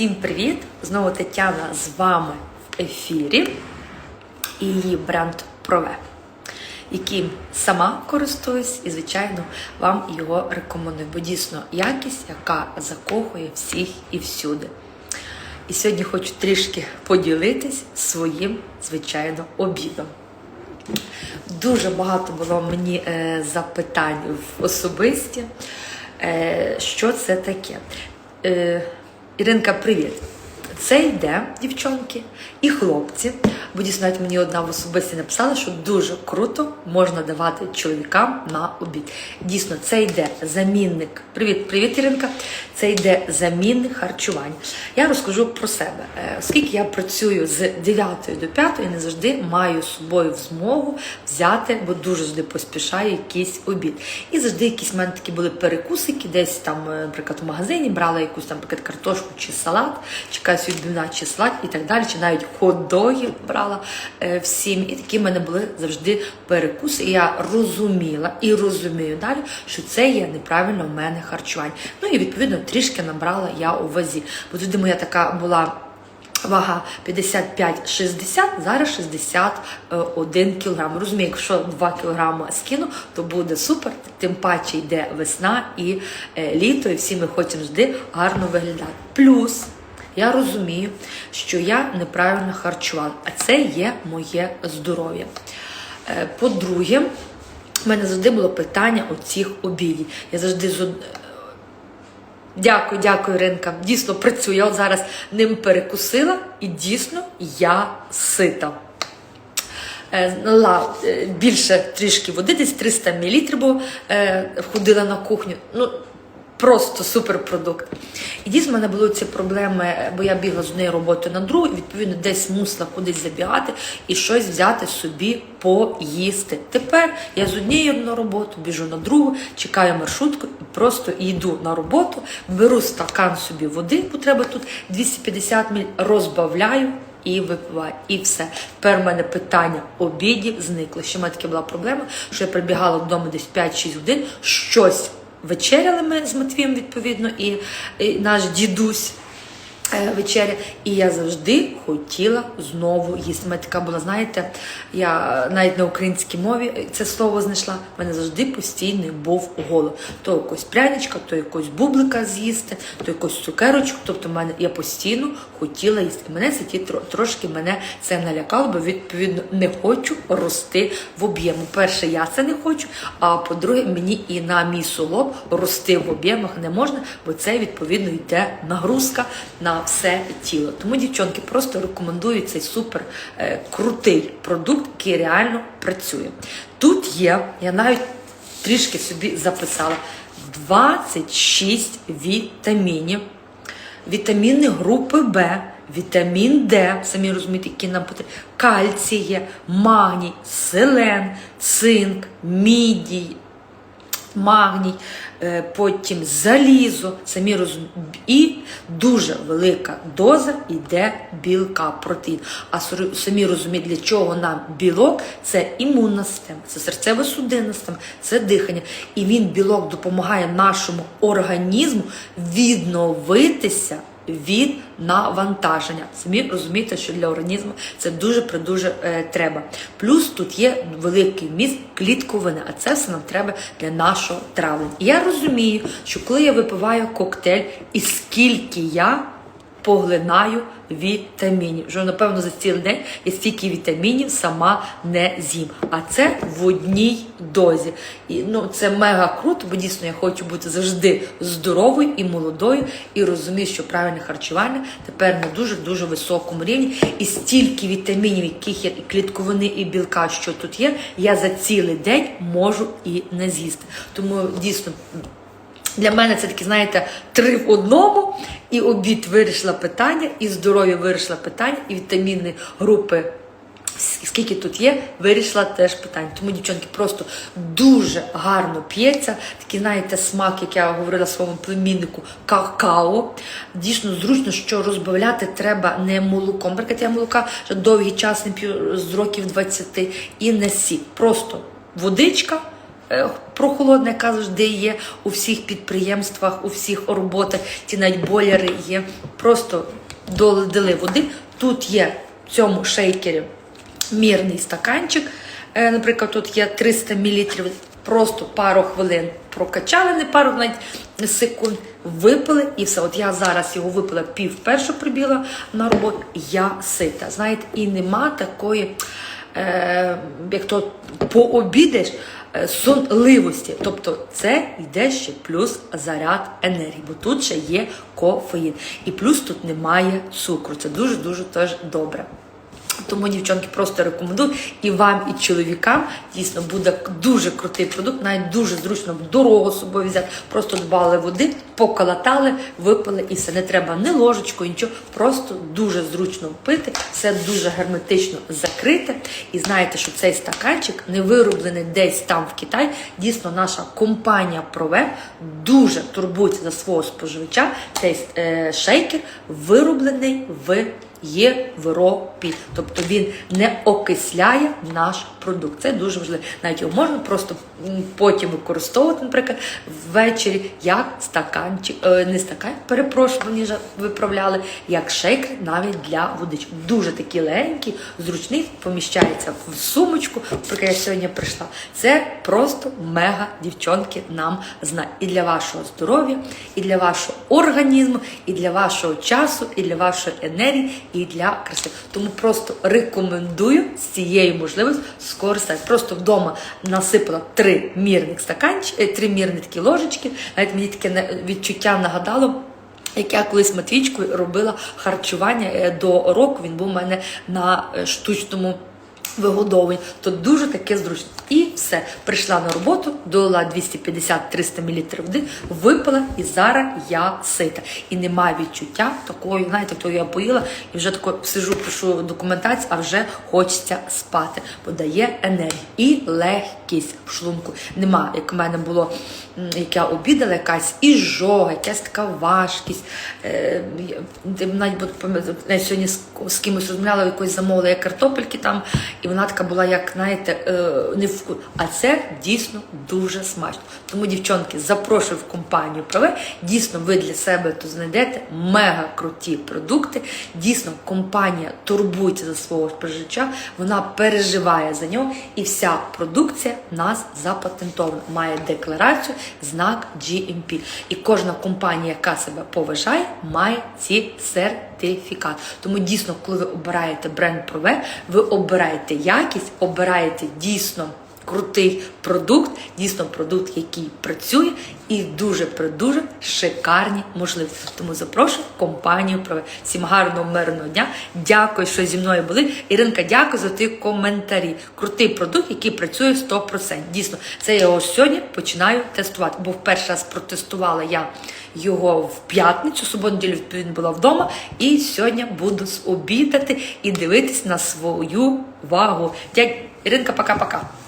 Всім привіт! Знову Тетяна з вами в ефірі і її бренд Прове, яким сама користуюсь і, звичайно, вам його рекомендую. Бо дійсно якість, яка закохує всіх і всюди. І сьогодні хочу трішки поділитись своїм, звичайно, обідом. Дуже багато було мені е, запитань в особисті. Е, що це таке? Е, Іринка, привіт. Це йде, дівчонки, і хлопці. Бо навіть мені одна в особисті написала, що дуже круто можна давати чоловікам на обід. Дійсно, це йде замінник. Привіт, привіт, Іринка. Це йде замінник харчування. Я розкажу про себе. Е, оскільки я працюю з 9 до 5, я не завжди маю з собою змогу взяти, бо дуже завжди поспішаю якийсь обід. І завжди якісь в мене такі були перекусики, десь там, е, наприклад, в магазині брала якусь там наприклад, картошку чи салат. Чекаю 12 числа і так далі. Чи навіть ходоги брала е, всім. І такі в мене були завжди перекуси. І я розуміла і розумію далі, що це є неправильно в мене харчування. Ну і відповідно трішки набрала я у вазі. Бо тоді моя така була. Вага 55-60, зараз 61 е, кілограм. Розумію, якщо 2 кг скину, то буде супер. Тим паче йде весна і е, літо, і всі ми хочемо завжди гарно виглядати. Плюс я розумію, що я неправильно харчувала, а це є моє здоров'я. Е, По-друге, в мене завжди було питання оцих обідів. Я завжди з Дякую, дякую, Ринка. Дійсно працюю. Я от зараз ним перекусила і дійсно я сита. Е, е, більше трішки води, десь 300 мл, бо ходила на кухню. Ну, просто суперпродукт. І дійсно в мене були ці проблеми, бо я бігла з однієї роботи на другу, і відповідно десь мусила кудись забігати і щось взяти собі поїсти. Тепер я з однієї на роботу біжу на другу, чекаю маршрутку і просто йду на роботу, беру стакан собі води, бо треба тут 250 мл, розбавляю. І випиваю, і все. Тепер в мене питання обідів зникло. Ще в мене таке була проблема, що я прибігала додому десь 5-6 годин, щось вечеряли ми з Матвієм, відповідно, і, і наш дідусь вечеря. І я завжди хотіла знову їсти. Мене така була, знаєте, я навіть на українській мові це слово знайшла. У мене завжди постійний був голод. То якось пряничка, то якось бублика з'їсти, то якось цукерочку. Тобто, мене я постійно хотіла їсти. Мене це ті трошки мене це налякало, бо відповідно не хочу рости в об'єму. Перше, я це не хочу. А по-друге, мені і на мій солоб рости в об'ємах не можна, бо це відповідно йде нагрузка на все тіло. Тому, дівчонки, просто рекомендую цей супер е, крутий продукт, який реально працює. Тут є, я навіть трішки собі записала 26 вітамінів вітаміни групи Б, вітамін Д, самі розумієте, які нам потрібні, кальцій магній, селен, цинк, мідій, магній, е, потім залізо, самі розум і дуже велика доза йде білка, протеїн. А самі розуміють, для чого нам білок це імунна система, це серцево-судинна система, це дихання. І він білок допомагає нашому організму відновитися від навантаження. Самі розумієте, що для організму це дуже придуже е, треба. Плюс тут є великий вміст клітковини, а це все нам треба для нашого травлення. І я розумію, що коли я випиваю коктейль, і скільки я поглинаю вітамінів. Вже, напевно, за цілий день я стільки вітамінів сама не з'їм. А це в одній дозі. І ну, це мега круто, бо дійсно я хочу бути завжди здоровою і молодою, і розумію, що правильне харчування тепер на дуже-дуже високому рівні. І стільки вітамінів, яких є і клітковини, і білка, що тут є, я за цілий день можу і не з'їсти. Тому дійсно. Для мене це такі, знаєте, три в одному, і обід вирішила питання, і здоров'я вирішила питання, і вітамінні групи, скільки тут є, вирішила теж питання. Тому, дівчонки, просто дуже гарно п'ється. Такий, знаєте, смак, як я говорила своєму племіннику, какао. Дійсно зручно, що розбавляти треба не молоком. Наприклад, я молока вже довгий час не п'ю з років 20 і не сік. Просто водичка е, прохолодна, яка завжди є у всіх підприємствах, у всіх роботах. Ті навіть бойлери є. Просто долили води. Тут є в цьому шейкері мірний стаканчик. Е, Наприклад, тут є 300 мл. Просто пару хвилин прокачали, не пару навіть секунд, випили і все. От я зараз його випила пів першу прибіла на роботу. Я сита. Знаєте, і нема такої, як то пообідаєш, е, сонливості. Тобто це йде ще плюс заряд енергії, бо тут ще є кофеїн. І плюс тут немає цукру. Це дуже-дуже теж добре. Тому, дівчонки, просто рекомендую і вам, і чоловікам дійсно буде дуже крутий продукт, навіть дуже зручно в дорогу собою взяти. Просто дбали води, поколотали, випили і все. Не треба ні ложечку, нічого. Просто дуже зручно пити, все дуже герметично закрите. І знаєте, що цей стаканчик не вироблений десь там в Китаї. Дійсно, наша компанія Прове дуже турбується за свого споживача. Цей е, шейкер вироблений в Європі. Тобто він не окисляє наш продукт. Це дуже важливо. Навіть його можна просто потім використовувати, наприклад, ввечері як стаканчик, е, не стакан, перепрошую, вони вже виправляли, як шейкер навіть для водички. Дуже такий легенький, зручний, поміщається в сумочку, поки я сьогодні прийшла. Це просто мега дівчонки нам знає. І для вашого здоров'я, і для вашого організму, і для вашого часу, і для вашої енергії, і для краси. Тому просто рекомендую з цією можливістю скористатися. Просто вдома насипала три мірних стаканчики, три мірні такі ложечки. Навіть мені таке відчуття нагадало. Як я колись Матвічкою робила харчування е, до року, він був у мене на е, штучному вигодовуванні, то дуже таке зручно. І все, прийшла на роботу, долила 250-300 мл води, випила, і зараз я сита. І немає відчуття такої, знаєте, то я поїла і вже тако сижу, пишу документацію, а вже хочеться спати, бо дає енергію і легкість в шлунку. Нема, як в мене було, як я обідала, якась іжога, якась така важкість. Е, навіть навіть сьогодні з, з кимось розмовляла, якось замовила я картопельки там, і вона така була, як знаєте, е, не вкус. А це дійсно дуже смачно. Тому, дівчонки, запрошую в компанію Праве. Дійсно, ви для себе тут знайдете мега круті продукти. Дійсно, компанія турбується за свого споживача, вона переживає за нього, і вся продукція в нас запатентована, має декларацію, знак GMP. І кожна компанія, яка себе поважає, має ці сертифікати. Тому дійсно, коли ви обираєте бренд Прове, ви обираєте якість, обираєте дійсно. Крутий продукт, дійсно продукт, який працює, і дуже дуже шикарні можливості. Тому запрошую компанію Прове. Всім гарного мирного дня. Дякую, що зі мною були. Іринка, дякую за ті коментарі. Крутий продукт, який працює 100%. Дійсно, це я його сьогодні починаю тестувати. Бо в перший раз протестувала я його в п'ятницю, суботу неділю відповідно була вдома. І сьогодні буду обідати і дивитись на свою вагу. Дядь Іринка, пока-пока.